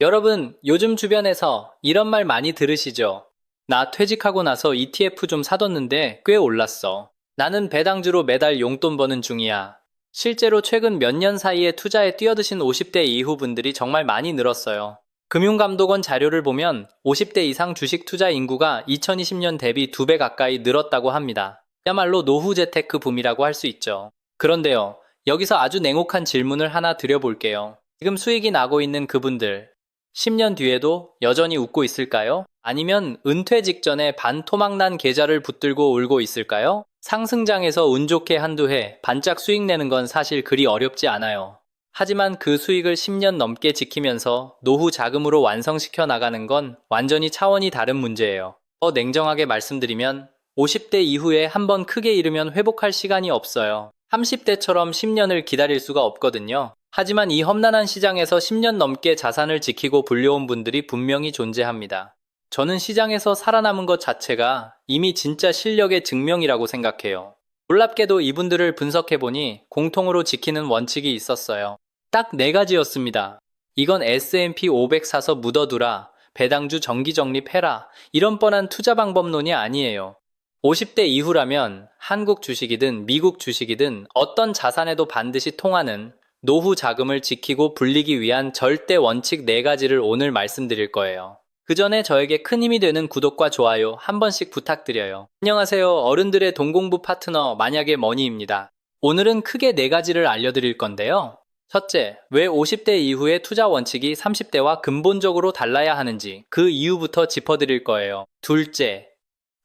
여러분, 요즘 주변에서 이런 말 많이 들으시죠? 나 퇴직하고 나서 ETF 좀 사뒀는데 꽤 올랐어. 나는 배당주로 매달 용돈 버는 중이야. 실제로 최근 몇 년 사이에 투자에 뛰어드신 50대 이후 분들이 정말 많이 늘었어요. 금융감독원 자료를 보면 50대 이상 주식 투자 인구가 2020년 대비 2배 가까이 늘었다고 합니다. 야말로 노후 재테크 붐이라고 할 수 있죠. 그런데요, 여기서 아주 냉혹한 질문을 하나 드려볼게요. 지금 수익이 나고 있는 그분들, 10년 뒤에도 여전히 웃고 있을까요? 아니면 은퇴 직전에 반토막난 계좌를 붙들고 울고 있을까요? 상승장에서 운 좋게 한두 해 반짝 수익 내는 건 사실 그리 어렵지 않아요. 하지만 그 수익을 10년 넘게 지키면서 노후 자금으로 완성시켜 나가는 건 완전히 차원이 다른 문제예요. 더 냉정하게 말씀드리면 50대 이후에 한번 크게 잃으면 회복할 시간이 없어요. 30대처럼 10년을 기다릴 수가 없거든요. 하지만 이 험난한 시장에서 10년 넘게 자산을 지키고 불려온 분들이 분명히 존재합니다. 저는 시장에서 살아남은 것 자체가 이미 진짜 실력의 증명이라고 생각해요. 놀랍게도 이분들을 분석해보니 공통으로 지키는 원칙이 있었어요. 딱 네 가지였습니다. 이건 S&P 500 사서 묻어두라, 배당주 정기 적립해라, 이런 뻔한 투자 방법론이 아니에요. 50대 이후라면 한국 주식이든 미국 주식이든 어떤 자산에도 반드시 통하는 노후 자금을 지키고 불리기 위한 절대 원칙 4가지를 오늘 말씀드릴 거예요. 그 전에 저에게 큰 힘이 되는 구독과 좋아요 한 번씩 부탁드려요. 안녕하세요. 어른들의 동공부 파트너 만약의 머니입니다. 오늘은 크게 4가지를 알려드릴 건데요. 첫째, 왜 50대 이후의 투자 원칙이 30대와 근본적으로 달라야 하는지 그 이유부터 짚어드릴 거예요. 둘째,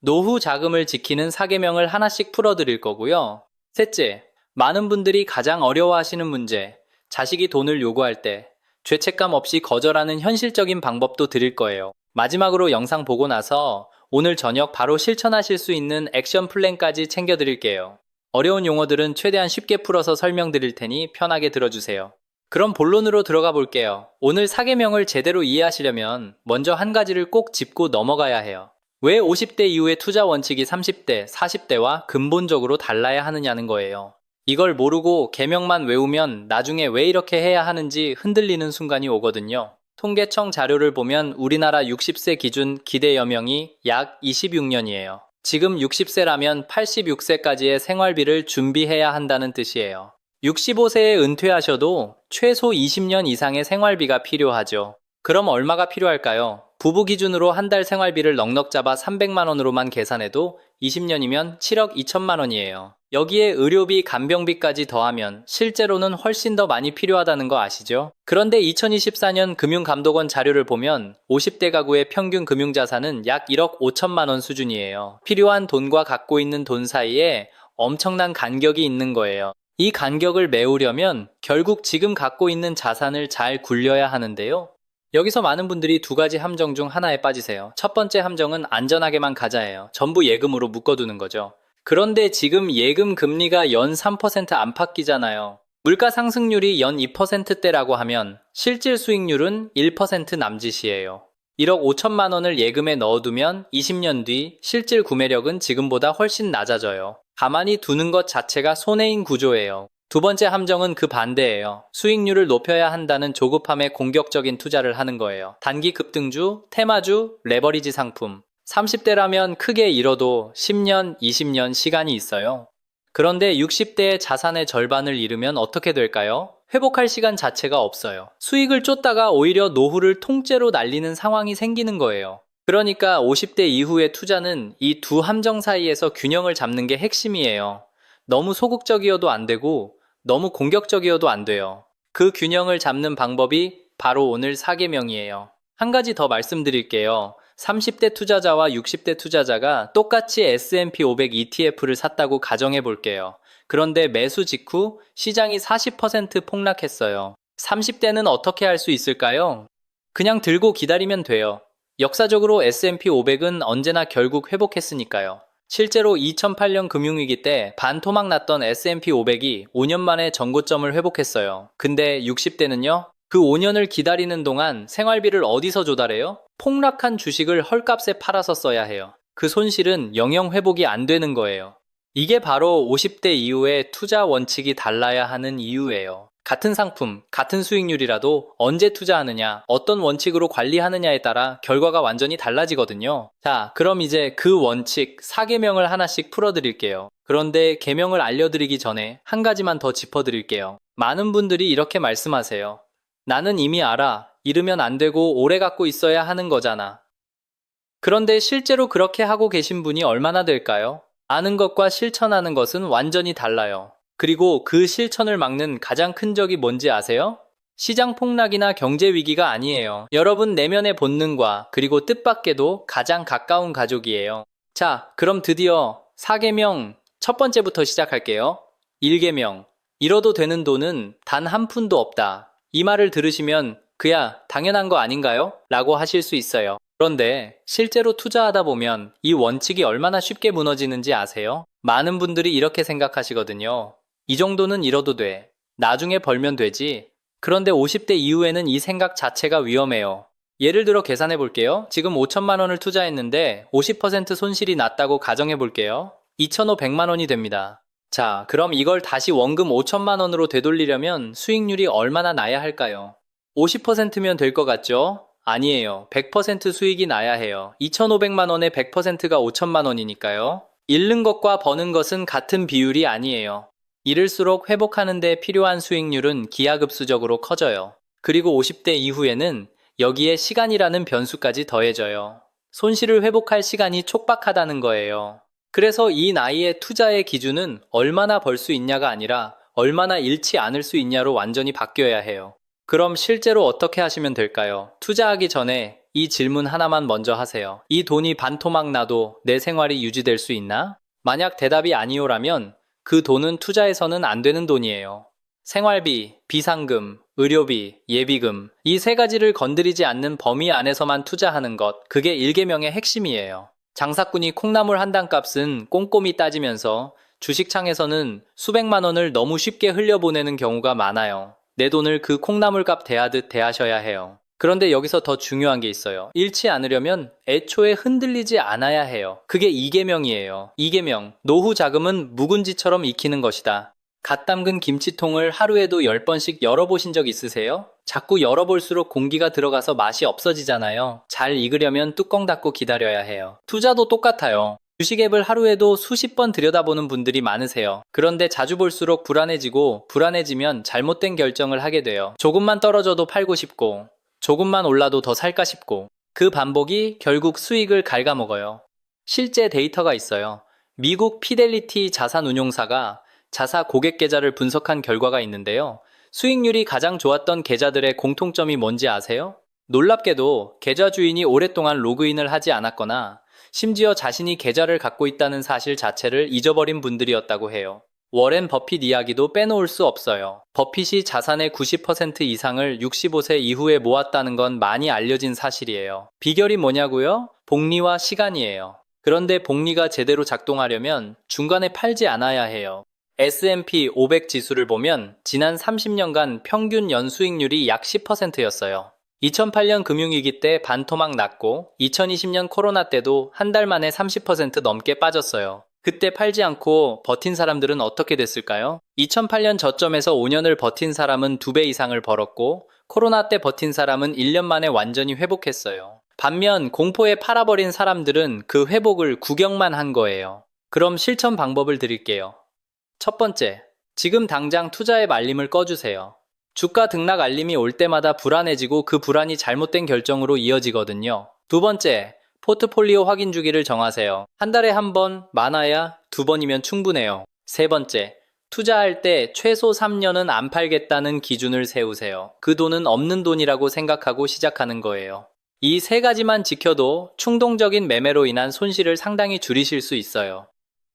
노후 자금을 지키는 사계명을 하나씩 풀어드릴 거고요. 셋째, 많은 분들이 가장 어려워하시는 문제, 자식이 돈을 요구할 때 죄책감 없이 거절하는 현실적인 방법도 드릴 거예요. 마지막으로 영상 보고 나서 오늘 저녁 바로 실천하실 수 있는 액션 플랜까지 챙겨드릴게요. 어려운 용어들은 최대한 쉽게 풀어서 설명드릴 테니 편하게 들어주세요. 그럼 본론으로 들어가 볼게요. 오늘 사계명을 제대로 이해하시려면 먼저 한 가지를 꼭 짚고 넘어가야 해요. 왜 50대 이후의 투자 원칙이 30대, 40대와 근본적으로 달라야 하느냐는 거예요. 이걸 모르고 개명만 외우면 나중에 왜 이렇게 해야 하는지 흔들리는 순간이 오거든요. 통계청 자료를 보면 우리나라 60세 기준 기대 여명이 약 26년이에요. 지금 60세라면 86세까지의 생활비를 준비해야 한다는 뜻이에요. 65세에 은퇴하셔도 최소 20년 이상의 생활비가 필요하죠. 그럼 얼마가 필요할까요? 부부 기준으로 한 달 생활비를 넉넉 잡아 300만 원으로만 계산해도 20년이면 7억 2천만 원이에요. 여기에 의료비, 간병비까지 더하면 실제로는 훨씬 더 많이 필요하다는 거 아시죠? 그런데 2024년 금융감독원 자료를 보면 50대 가구의 평균 금융자산은 약 1억 5천만 원 수준이에요. 필요한 돈과 갖고 있는 돈 사이에 엄청난 간격이 있는 거예요. 이 간격을 메우려면 결국 지금 갖고 있는 자산을 잘 굴려야 하는데요. 여기서 많은 분들이 두 가지 함정 중 하나에 빠지세요. 첫 번째 함정은 안전하게만 가자예요. 전부 예금으로 묶어두는 거죠. 그런데 지금 예금 금리가 연 3% 안팎이잖아요. 물가 상승률이 연 2%대라고 하면 실질 수익률은 1% 남짓이에요. 1억 5천만 원을 예금에 넣어두면 20년 뒤 실질 구매력은 지금보다 훨씬 낮아져요. 가만히 두는 것 자체가 손해인 구조예요. 두 번째 함정은 그 반대예요. 수익률을 높여야 한다는 조급함에 공격적인 투자를 하는 거예요. 단기 급등주, 테마주, 레버리지 상품. 30대라면 크게 잃어도 10년, 20년 시간이 있어요. 그런데 60대의 자산의 절반을 잃으면 어떻게 될까요? 회복할 시간 자체가 없어요. 수익을 쫓다가 오히려 노후를 통째로 날리는 상황이 생기는 거예요. 그러니까 50대 이후의 투자는 이 두 함정 사이에서 균형을 잡는 게 핵심이에요. 너무 소극적이어도 안 되고 너무 공격적이어도 안 돼요. 그 균형을 잡는 방법이 바로 오늘 4계명이에요. 한 가지 더 말씀드릴게요. 30대 투자자와 60대 투자자가 똑같이 S&P 500 ETF를 샀다고 가정해 볼게요. 그런데 매수 직후 시장이 40% 폭락했어요. 30대는 어떻게 할 수 있을까요? 그냥 들고 기다리면 돼요. 역사적으로 S&P 500은 언제나 결국 회복했으니까요. 실제로 2008년 금융위기 때 반토막 났던 S&P 500이 5년 만에 전고점을 회복했어요. 근데 60대는요? 그 5년을 기다리는 동안 생활비를 어디서 조달해요? 폭락한 주식을 헐값에 팔아서 써야 해요. 그 손실은 영영 회복이 안 되는 거예요. 이게 바로 50대 이후에 투자 원칙이 달라야 하는 이유예요. 같은 상품, 같은 수익률이라도 언제 투자하느냐, 어떤 원칙으로 관리하느냐에 따라 결과가 완전히 달라지거든요. 자, 그럼 이제 그 원칙 4개명을 하나씩 풀어드릴게요. 그런데 개명을 알려드리기 전에 한 가지만 더 짚어드릴게요. 많은 분들이 이렇게 말씀하세요. 나는 이미 알아. 잃으면 안 되고 오래 갖고 있어야 하는 거잖아. 그런데 실제로 그렇게 하고 계신 분이 얼마나 될까요? 아는 것과 실천하는 것은 완전히 달라요. 그리고 그 실천을 막는 가장 큰 적이 뭔지 아세요? 시장 폭락이나 경제 위기가 아니에요. 여러분 내면의 본능과 그리고 뜻밖에도 가장 가까운 가족이에요. 자, 그럼 드디어 4개명 첫 번째부터 시작할게요. 1개명. 잃어도 되는 돈은 단 한 푼도 없다. 이 말을 들으시면 그야 당연한 거 아닌가요? 라고 하실 수 있어요. 그런데 실제로 투자하다 보면 이 원칙이 얼마나 쉽게 무너지는지 아세요? 많은 분들이 이렇게 생각하시거든요. 이 정도는 잃어도 돼. 나중에 벌면 되지. 그런데 50대 이후에는 이 생각 자체가 위험해요. 예를 들어 계산해 볼게요. 지금 5천만 원을 투자했는데 50% 손실이 났다고 가정해 볼게요. 2,500만 원이 됩니다. 자, 그럼 이걸 다시 원금 5천만 원으로 되돌리려면 수익률이 얼마나 나야 할까요? 50%면 될 것 같죠? 아니에요. 100% 수익이 나야 해요. 2,500만 원에 100%가 5천만 원이니까요. 잃는 것과 버는 것은 같은 비율이 아니에요. 잃을수록 회복하는 데 필요한 수익률은 기하급수적으로 커져요. 그리고 50대 이후에는 여기에 시간이라는 변수까지 더해져요. 손실을 회복할 시간이 촉박하다는 거예요. 그래서 이 나이에 투자의 기준은 얼마나 벌 수 있냐가 아니라 얼마나 잃지 않을 수 있냐로 완전히 바뀌어야 해요. 그럼 실제로 어떻게 하시면 될까요? 투자하기 전에 이 질문 하나만 먼저 하세요. 이 돈이 반토막 나도 내 생활이 유지될 수 있나? 만약 대답이 아니오라면 그 돈은 투자해서는 안 되는 돈이에요. 생활비, 비상금, 의료비, 예비금 이 세 가지를 건드리지 않는 범위 안에서만 투자하는 것 그게 일개명의 핵심이에요. 장사꾼이 콩나물 한 단 값은 꼼꼼히 따지면서 주식창에서는 수백만 원을 너무 쉽게 흘려보내는 경우가 많아요. 내 돈을 그 콩나물 값 대하듯 대하셔야 해요. 그런데 여기서 더 중요한 게 있어요. 잃지 않으려면 애초에 흔들리지 않아야 해요. 그게 이계명이에요. 이계명. 노후 자금은 묵은지처럼 익히는 것이다. 갓 담근 김치통을 하루에도 10번씩 열어보신 적 있으세요? 자꾸 열어볼수록 공기가 들어가서 맛이 없어지잖아요. 잘 익으려면 뚜껑 닫고 기다려야 해요. 투자도 똑같아요. 주식 앱을 하루에도 수십 번 들여다보는 분들이 많으세요. 그런데 자주 볼수록 불안해지고 불안해지면 잘못된 결정을 하게 돼요. 조금만 떨어져도 팔고 싶고 조금만 올라도 더 살까 싶고 그 반복이 결국 수익을 갉아먹어요. 실제 데이터가 있어요. 미국 피델리티 자산운용사가 자사 고객 계좌를 분석한 결과가 있는데요. 수익률이 가장 좋았던 계좌들의 공통점이 뭔지 아세요? 놀랍게도 계좌 주인이 오랫동안 로그인을 하지 않았거나 심지어 자신이 계좌를 갖고 있다는 사실 자체를 잊어버린 분들이었다고 해요. 워렌 버핏 이야기도 빼놓을 수 없어요. 버핏이 자산의 90% 이상을 65세 이후에 모았다는 건 많이 알려진 사실이에요. 비결이 뭐냐고요? 복리와 시간이에요. 그런데 복리가 제대로 작동하려면 중간에 팔지 않아야 해요. S&P 500 지수를 보면 지난 30년간 평균 연수익률이 약 10%였어요. 2008년 금융위기 때 반토막 났고 2020년 코로나 때도 한 달 만에 30% 넘게 빠졌어요. 그때 팔지 않고 버틴 사람들은 어떻게 됐을까요? 2008년 저점에서 5년을 버틴 사람은 2배 이상을 벌었고 코로나 때 버틴 사람은 1년 만에 완전히 회복했어요. 반면 공포에 팔아버린 사람들은 그 회복을 구경만 한 거예요. 그럼 실천 방법을 드릴게요. 첫 번째, 지금 당장 투자의 말림을 꺼주세요. 주가 등락 알림이 올 때마다 불안해지고 그 불안이 잘못된 결정으로 이어지거든요. 두 번째, 포트폴리오 확인 주기를 정하세요. 한 달에 한 번, 많아야 두 번이면 충분해요. 세 번째, 투자할 때 최소 3년은 안 팔겠다는 기준을 세우세요. 그 돈은 없는 돈이라고 생각하고 시작하는 거예요. 이 세 가지만 지켜도 충동적인 매매로 인한 손실을 상당히 줄이실 수 있어요.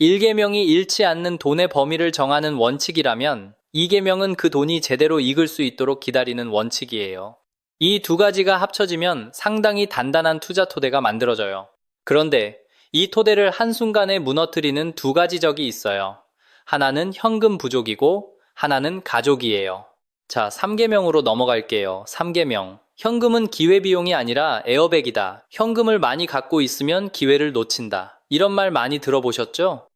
1계명이 잃지 않는 돈의 범위를 정하는 원칙이라면 2계명은 그 돈이 제대로 익을 수 있도록 기다리는 원칙이에요. 이 두 가지가 합쳐지면 상당히 단단한 투자 토대가 만들어져요. 그런데 이 토대를 한순간에 무너뜨리는 두 가지 적이 있어요. 하나는 현금 부족이고 하나는 가족이에요. 자, 3계명으로 넘어갈게요. 3계명. 현금은 기회비용이 아니라 에어백이다. 현금을 많이 갖고 있으면 기회를 놓친다. 이런 말 많이 들어보셨죠?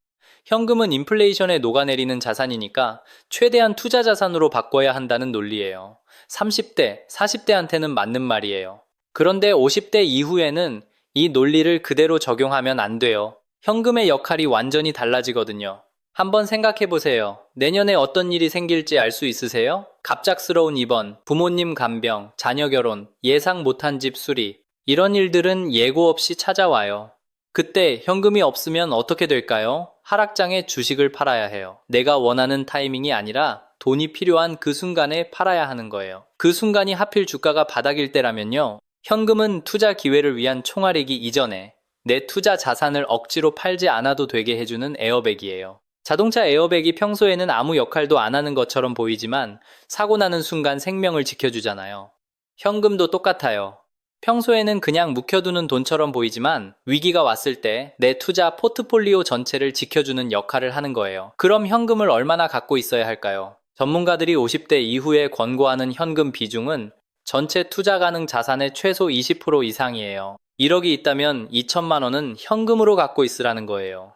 현금은 인플레이션에 녹아내리는 자산이니까 최대한 투자 자산으로 바꿔야 한다는 논리예요. 30대, 40대한테는 맞는 말이에요. 그런데 50대 이후에는 이 논리를 그대로 적용하면 안 돼요. 현금의 역할이 완전히 달라지거든요. 한번 생각해 보세요. 내년에 어떤 일이 생길지 알 수 있으세요? 갑작스러운 입원, 부모님 간병, 자녀 결혼, 예상 못한 집 수리. 이런 일들은 예고 없이 찾아와요. 그때 현금이 없으면 어떻게 될까요? 하락장에 주식을 팔아야 해요. 내가 원하는 타이밍이 아니라 돈이 필요한 그 순간에 팔아야 하는 거예요. 그 순간이 하필 주가가 바닥일 때라면요. 현금은 투자 기회를 위한 총알이기 이전에 내 투자 자산을 억지로 팔지 않아도 되게 해주는 에어백이에요. 자동차 에어백이 평소에는 아무 역할도 안 하는 것처럼 보이지만 사고 나는 순간 생명을 지켜주잖아요. 현금도 똑같아요. 평소에는 그냥 묵혀두는 돈처럼 보이지만 위기가 왔을 때 내 투자 포트폴리오 전체를 지켜주는 역할을 하는 거예요. 그럼 현금을 얼마나 갖고 있어야 할까요? 전문가들이 50대 이후에 권고하는 현금 비중은 전체 투자 가능 자산의 최소 20% 이상이에요. 1억이 있다면 2천만 원은 현금으로 갖고 있으라는 거예요.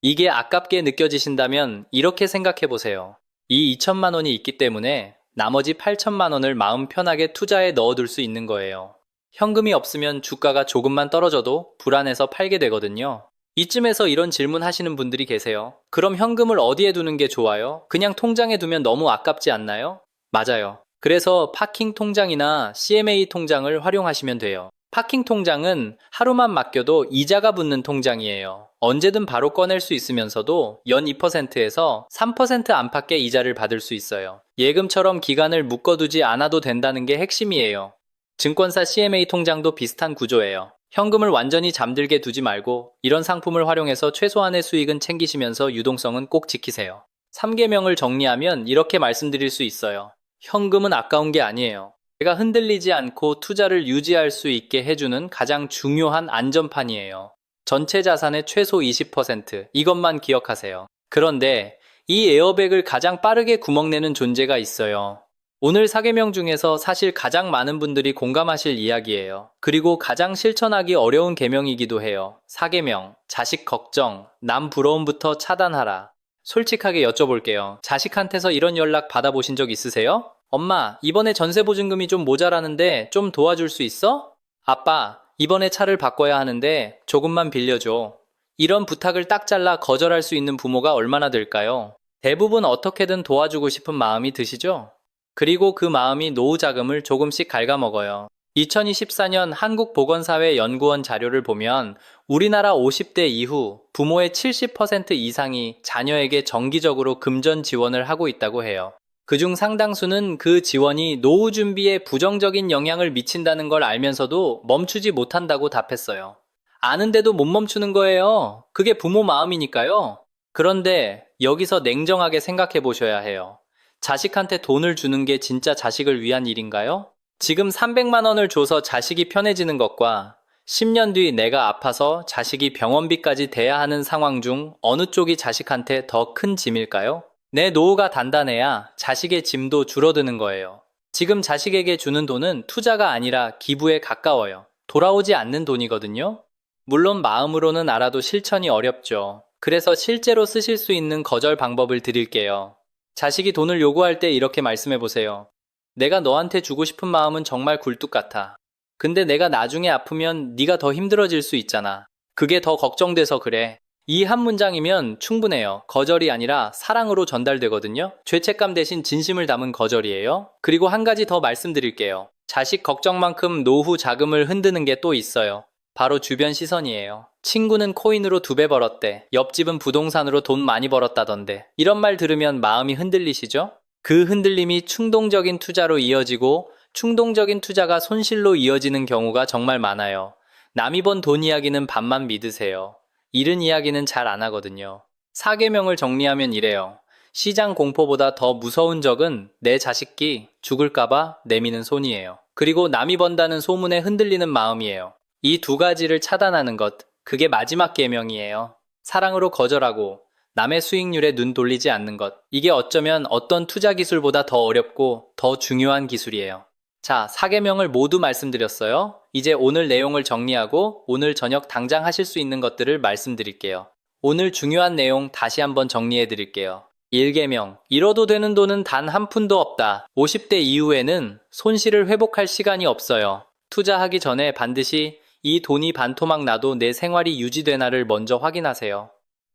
이게 아깝게 느껴지신다면 이렇게 생각해 보세요. 이 2천만 원이 있기 때문에 나머지 8천만 원을 마음 편하게 투자에 넣어둘 수 있는 거예요. 현금이 없으면 주가가 조금만 떨어져도 불안해서 팔게 되거든요. 이쯤에서 이런 질문 하시는 분들이 계세요. 그럼 현금을 어디에 두는 게 좋아요? 그냥 통장에 두면 너무 아깝지 않나요? 맞아요. 그래서 파킹 통장이나 CMA 통장을 활용하시면 돼요. 파킹 통장은 하루만 맡겨도 이자가 붙는 통장이에요. 언제든 바로 꺼낼 수 있으면서도 연 2%에서 3% 안팎의 이자를 받을 수 있어요. 예금처럼 기간을 묶어두지 않아도 된다는 게 핵심이에요. 증권사 CMA 통장도 비슷한 구조예요. 현금을 완전히 잠들게 두지 말고 이런 상품을 활용해서 최소한의 수익은 챙기시면서 유동성은 꼭 지키세요. 3개명을 정리하면 이렇게 말씀드릴 수 있어요. 현금은 아까운 게 아니에요. 내가 흔들리지 않고 투자를 유지할 수 있게 해주는 가장 중요한 안전판이에요. 전체 자산의 최소 20% 이것만 기억하세요. 그런데 이 에어백을 가장 빠르게 구멍내는 존재가 있어요. 오늘 4개명 중에서 사실 가장 많은 분들이 공감하실 이야기예요. 그리고 가장 실천하기 어려운 계명이기도 해요. 4개명, 자식 걱정, 남 부러움부터 차단하라. 솔직하게 여쭤볼게요. 자식한테서 이런 연락 받아보신 적 있으세요? 엄마, 이번에 전세보증금이 좀 모자라는데 좀 도와줄 수 있어? 아빠, 이번에 차를 바꿔야 하는데 조금만 빌려줘. 이런 부탁을 딱 잘라 거절할 수 있는 부모가 얼마나 될까요? 대부분 어떻게든 도와주고 싶은 마음이 드시죠? 그리고 그 마음이 노후 자금을 조금씩 갉아먹어요. 2024년 한국보건사회 연구원 자료를 보면 우리나라 50대 이후 부모의 70% 이상이 자녀에게 정기적으로 금전 지원을 하고 있다고 해요. 그중 상당수는 그 지원이 노후 준비에 부정적인 영향을 미친다는 걸 알면서도 멈추지 못한다고 답했어요. 아는데도 못 멈추는 거예요. 그게 부모 마음이니까요. 그런데 여기서 냉정하게 생각해 보셔야 해요. 자식한테 돈을 주는 게 진짜 자식을 위한 일인가요? 지금 300만 원을 줘서 자식이 편해지는 것과 10년 뒤 내가 아파서 자식이 병원비까지 대야 하는 상황 중 어느 쪽이 자식한테 더 큰 짐일까요? 내 노후가 단단해야 자식의 짐도 줄어드는 거예요. 지금 자식에게 주는 돈은 투자가 아니라 기부에 가까워요. 돌아오지 않는 돈이거든요. 물론 마음으로는 알아도 실천이 어렵죠. 그래서 실제로 쓰실 수 있는 거절 방법을 드릴게요. 자식이 돈을 요구할 때 이렇게 말씀해 보세요. 내가 너한테 주고 싶은 마음은 정말 굴뚝 같아. 근데 내가 나중에 아프면 네가 더 힘들어질 수 있잖아. 그게 더 걱정돼서 그래. 이 한 문장이면 충분해요. 거절이 아니라 사랑으로 전달되거든요. 죄책감 대신 진심을 담은 거절이에요. 그리고 한 가지 더 말씀드릴게요. 자식 걱정만큼 노후 자금을 흔드는 게 또 있어요. 바로 주변 시선이에요. 친구는 코인으로 두 배 벌었대. 옆집은 부동산으로 돈 많이 벌었다던데. 이런 말 들으면 마음이 흔들리시죠? 그 흔들림이 충동적인 투자로 이어지고 충동적인 투자가 손실로 이어지는 경우가 정말 많아요. 남이 번 돈 이야기는 반만 믿으세요. 잃은 이야기는 잘 안 하거든요. 4계명을 정리하면 이래요. 시장 공포보다 더 무서운 적은 내 자식이 죽을까봐 내미는 손이에요. 그리고 남이 번다는 소문에 흔들리는 마음이에요. 이 두 가지를 차단하는 것, 그게 마지막 계명이에요. 사랑으로 거절하고 남의 수익률에 눈 돌리지 않는 것. 이게 어쩌면 어떤 투자 기술보다 더 어렵고 더 중요한 기술이에요. 자, 4계명을 모두 말씀드렸어요. 이제 오늘 내용을 정리하고 오늘 저녁 당장 하실 수 있는 것들을 말씀드릴게요. 오늘 중요한 내용 다시 한번 정리해 드릴게요. 1개명, 잃어도 되는 돈은 단 한 푼도 없다. 50대 이후에는 손실을 회복할 시간이 없어요. 투자하기 전에 반드시 이 돈이 반토막 나도 내 생활이 유지되나를 먼저 확인하세요.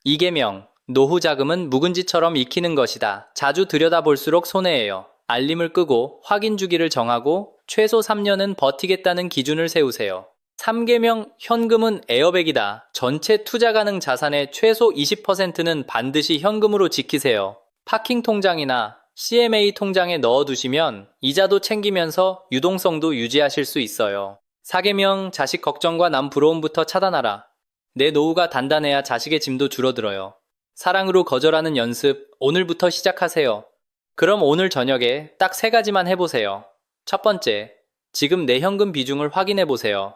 2개명, 노후 자금은 묵은지처럼 익히는 것이다. 자주 들여다볼수록 손해예요. 알림을 끄고 확인 주기를 정하고 최소 3년은 버티겠다는 기준을 세우세요. 3개명 현금은 에어백이다. 전체 투자 가능 자산의 최소 20%는 반드시 현금으로 지키세요. 파킹 통장이나 CMA 통장에 넣어두시면 이자도 챙기면서 유동성도 유지하실 수 있어요. 4개명 자식 걱정과 남 부러움부터 차단하라. 내 노후가 단단해야 자식의 짐도 줄어들어요. 사랑으로 거절하는 연습 오늘부터 시작하세요. 그럼 오늘 저녁에 딱 세 가지만 해보세요. 첫 번째, 지금 내 현금 비중을 확인해 보세요.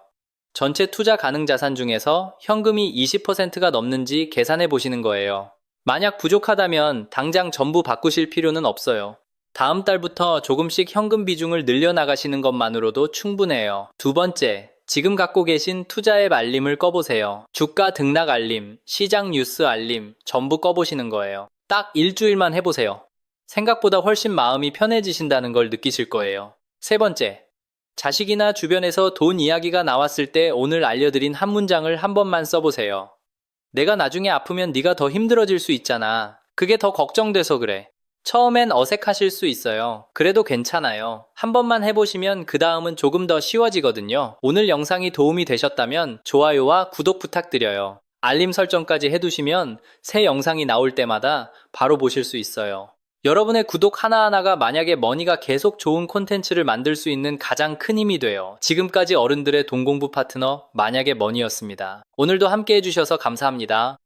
전체 투자 가능 자산 중에서 현금이 20%가 넘는지 계산해 보시는 거예요. 만약 부족하다면 당장 전부 바꾸실 필요는 없어요. 다음 달부터 조금씩 현금 비중을 늘려나가시는 것만으로도 충분해요. 두 번째, 지금 갖고 계신 투자앱 알림을 꺼보세요. 주가 등락 알림, 시장 뉴스 알림, 전부 꺼보시는 거예요. 딱 일주일만 해보세요. 생각보다 훨씬 마음이 편해지신다는 걸 느끼실 거예요. 세 번째, 자식이나 주변에서 돈 이야기가 나왔을 때 오늘 알려드린 한 문장을 한 번만 써보세요. 내가 나중에 아프면 네가 더 힘들어질 수 있잖아. 그게 더 걱정돼서 그래. 처음엔 어색하실 수 있어요. 그래도 괜찮아요. 한 번만 해보시면 그 다음은 조금 더 쉬워지거든요. 오늘 영상이 도움이 되셨다면 좋아요와 구독 부탁드려요. 알림 설정까지 해두시면 새 영상이 나올 때마다 바로 보실 수 있어요. 여러분의 구독 하나하나가 만약에 머니가 계속 좋은 콘텐츠를 만들 수 있는 가장 큰 힘이 돼요. 지금까지 어른들의 동공부 파트너 만약에 머니였습니다. 오늘도 함께 해주셔서 감사합니다.